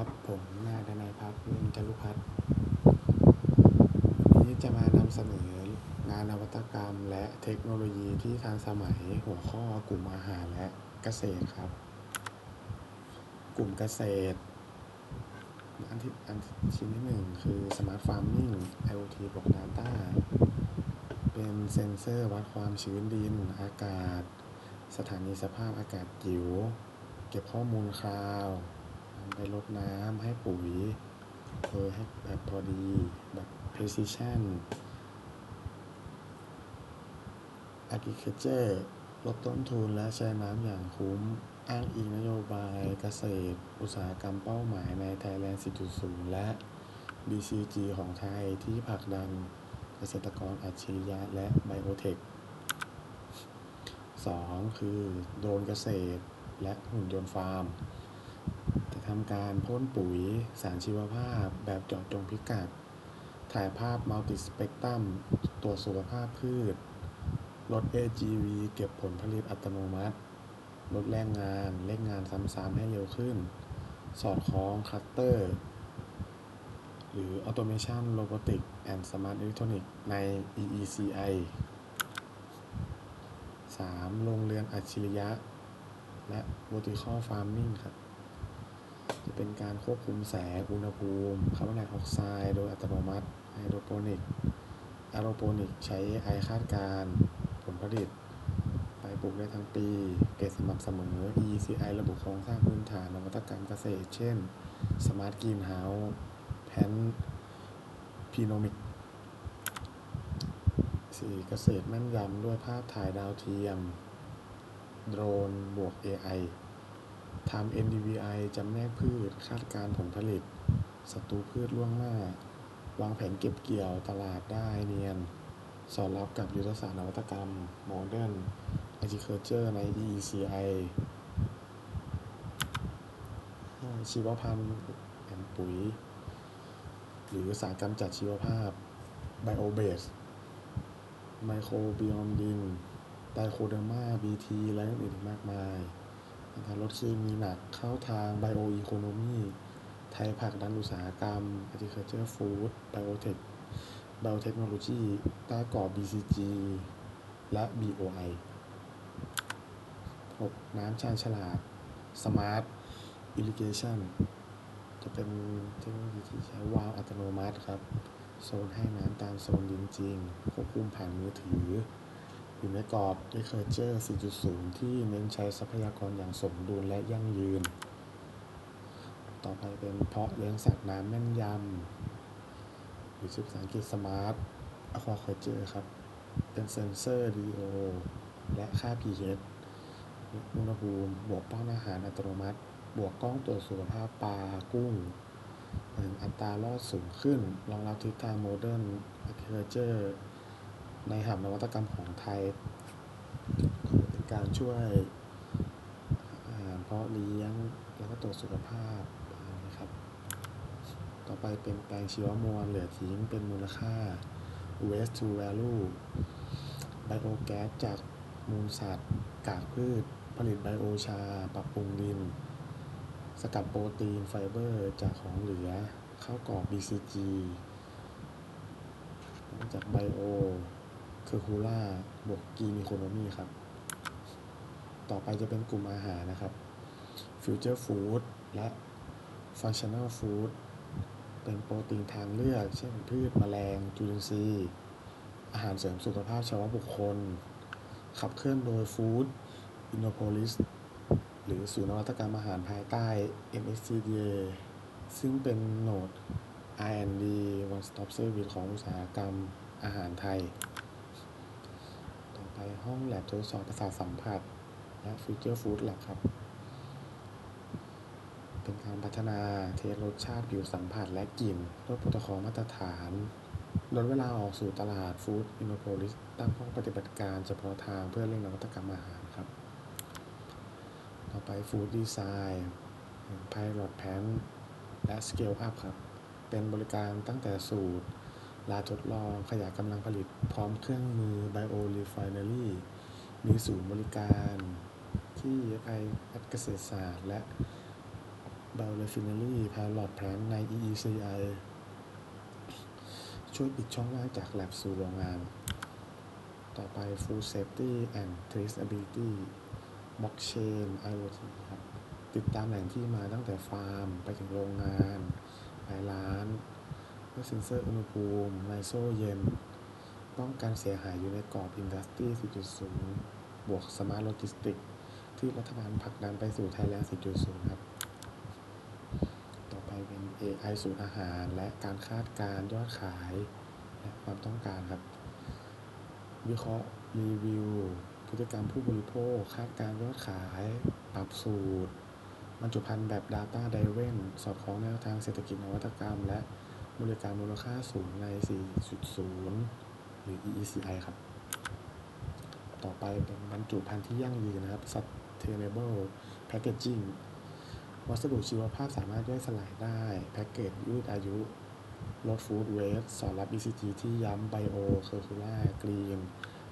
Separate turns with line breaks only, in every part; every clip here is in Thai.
ครับ ผมนายดนายพัฒน์เวนจรุพัฒน์วันนี้จะมานำเสนองานนวัตกรรม และเทคโนโลยีที่ทันสมัยหัวข้อกลุ่มอาหารและเกษตรครับ กลุ่มเกษตร อันที่อันชิ้นที่หนึ่งคือ Smart Farming IoT บวก Data เป็นเซ็นเซอร์วัดความชื้นดิน อากาศ สถานีสภาพอากาศจิ๋ว เก็บข้อมูลคราว ไปรดน้ำให้ปุ๋ยโดยให้แบบพอดีแบบ precision agriculture ลดต้นทุนและใช้น้ำอย่างคุ้ม อ้างอิงนโยบายเกษตร อุตสาหกรรมเป้าหมายใน Thailand 4.0และ BCG ของไทยที่ผลักดันเกษตรกรอัจฉริยะและไบโอเทค 2. คือโดนเกษตรและหุ่นยนต์ฟาร์ม ทำการพ่นปุ๋ยสารชีวภาพแบบเจาะจงพิกัด ถ่ายภาพมัลติสเปกตรัมตรวจสุขภาพพืช ลด AGV เก็บผลผลิตอัตโนมัติ ลดแรงงานเร่งงานซ้ำๆให้เร็วขึ้น สอดคล้องคลัสเตอร์ หรือ Automation Robotic and Smart Electronic ใน EECI 3. โรงเรือนอัจฉริยะ และ Vertical Farming ครับจะ เป็นการควบคุมแสง อุณหภูมิ คาร์บอนไดออกไซด์โดยอัตโนมัติ ไฮโดรโปนิกแอโรโปนิก ใช้ AI คาดการผลผลิต ไปปลูกได้ทั้งปี เกษสม่ำเสมอ ECI ระบุโครงสร้างพื้นฐานนวัตกรรมเกษตร เช่น Smart Greenhouse แพนพีโนมิก 4. เกษตรแม่นยำด้วยภาพถ่ายดาวเทียม โดรนบวก AI ทำ NDVI จำแนกพืช คาดการผลผลิต ศัตรูพืชล่วงหน้า วางแผนเก็บเกี่ยวตลาดได้เนียน สอดรับกับยุทธศาสตร์นวัตกรรม Modern Agriculture ใน EECI ชีวพันธุ์แผนปุ๋ย หรือสารกำจัดชีวภาพ Biobase ไมโครบโอมดินไดโคเดอร์มา BT และอื่นๆมากมาย การลดเคมีหนักเข้าทาง Bio Economy ไทยผักดันอุตสาหกรรม Agriculture Food Biotech Biotechnology ใต้กรอบ BCG และ BOI 6. น้ำชาญฉลาด Smart Irrigation จะเป็นเทคโนโลยีที่ใช้วาล์วอัตโนมัติครับ โซนให้น้ำตามโซนดินจริงควบคุมผ่านมือถือ อยู่ในกรอบ Agriculture 4.0 ที่เน้นใช้ทรัพยากรอย่างสมดุลและยั่งยืน ต่อไปเป็นเพาะเลี้ยงสัตว์น้ำแม่นยำหรือชื่อภาษาอังกฤษ Smart Aquaculture ครับ เป็นเซนเซอร์ DO และค่า pH อุณหภูมิ บวกป้อนอาหารอัตโนมัติ บวกกล้องตรวจสุขภาพปลากุ้งอัตรารอดสูงขึ้น รองรับทิศทาง Modern Agriculture ในหับนวัตกรรมของไทยเป็นการช่วยเพาะเลี้ยงแล้วก็ตรวจสุขภาพนะครับ ต่อไปเป็นแปลงชีวมวลเหลือทิ้งเป็นมูลค่า waste to value ไบโอแก๊สจากมูลสัตว์ กากพืช ผลิตไบโอชา ปรับปรุงดิน สกัดโปรตีนไฟเบอร์จากของเหลือ ข้าวกรอบ BCG จากไบโอ คือคูล่าบวกกีนอีโคโนมีครับ ต่อไปจะเป็นกลุ่มอาหารนะครับฟิวเจอร์ฟู้ดและฟังชั่นแนลฟู้ดเป็นโปรตีนทางเลือก เช่นพืชแมลงจุลินทรีย์ อาหารเสริมสุขภาพเฉพาะบุคคล ขับเคลื่อนโดยฟู้ดอินโนโพลิสหรือศูนย์นวัตกรรมอาหารภายใต้ MSCDA ซึ่งเป็นโหนด R&D One Stop Service ของอุตสาหกรรมอาหารไทย ไปห้องแลบทดสอบประสาทสัมผัส และ Future Food Lab ครับ เป็นการพัฒนาเทสรสชาติผิวสัมผัสและกลิ่นลดโปรโตคอลมาตรฐานลดเวลาออกสู่ตลาด Food Innopolis ตั้งห้องปฏิบัติการเฉพาะทางเพื่อเร่งนวัตกรรมอาหารครับ ต่อไป Food Design Pilot Plant และ Scale Up ครับ เป็นบริการตั้งแต่สูตร ลาทดลองขยายกำลังผลิตพร้อมเครื่องมือ Bio Refinery มีศูนย์บริการที่ไอเกษตรศาสตร์ และ Biorefinery Pilot Plant ใน EECI ช่วยปิดช่องว่างจากแลบสู่โรงงาน ต่อไป Food Safety and Traceability Blockchain IoT ครับ ติดตามแหล่งที่มาตั้งแต่ฟาร์ม ไปถึงโรงงานไปร้าน เซ็นเซอร์อุณหภูมิไมโซเย็น ป้องกันเสียหายอยู่ในกรอบ Industry 4.0 บวก Smart Logistics ที่รัฐบาลผลักดันไปสู่ Thailand 4.0 ครับ ต่อไปเป็น AI สูตรอาหาร และการคาดการยอดขาย และความต้องการครับ วิเคราะห์รีวิวพฤติกรรมผู้บริโภค คาดการยอดขาย ปรับสูตรบรรจุภัณฑ์แบบ Data Driven สอดคล้องแนวทางเศรษฐกิจนวัตกรรม และ บริการมูลค่าสูงใน 4.0 หรือ EECI ครับ ต่อไปเป็นบรรจุภัณฑ์ที่ยั่งยืนนะครับ Sustainable Packaging วัสดุชีวภาพสามารถย่อยสลายได้ แพ็กเกจยืดอายุ ลดฟู้ดเวสสอดรับ BCG ที่ย้ำไบโอเคอร์คูล่ากรีน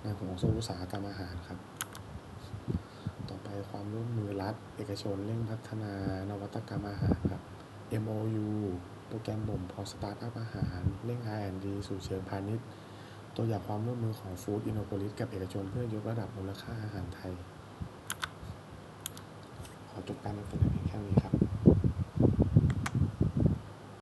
ในของอุตสาหกรรมอาหารครับ ต่อไปความร่วมมือรัฐ เอกชนเร่งพัฒนานวัตกรรมอาหารครับ MOU โปรแกรมบ่มเพาะสตาร์ทอัพอาหารเร่ง R&D สู่เชิงพาณิชย์ ตัวอย่างความร่วมมือของฟู้ดอินโนโพลิสกับเอกชนเพื่อยกระดับมูลค่าอาหารไทย ขอจบการนำเสนอเพียงแค่นี้ครับ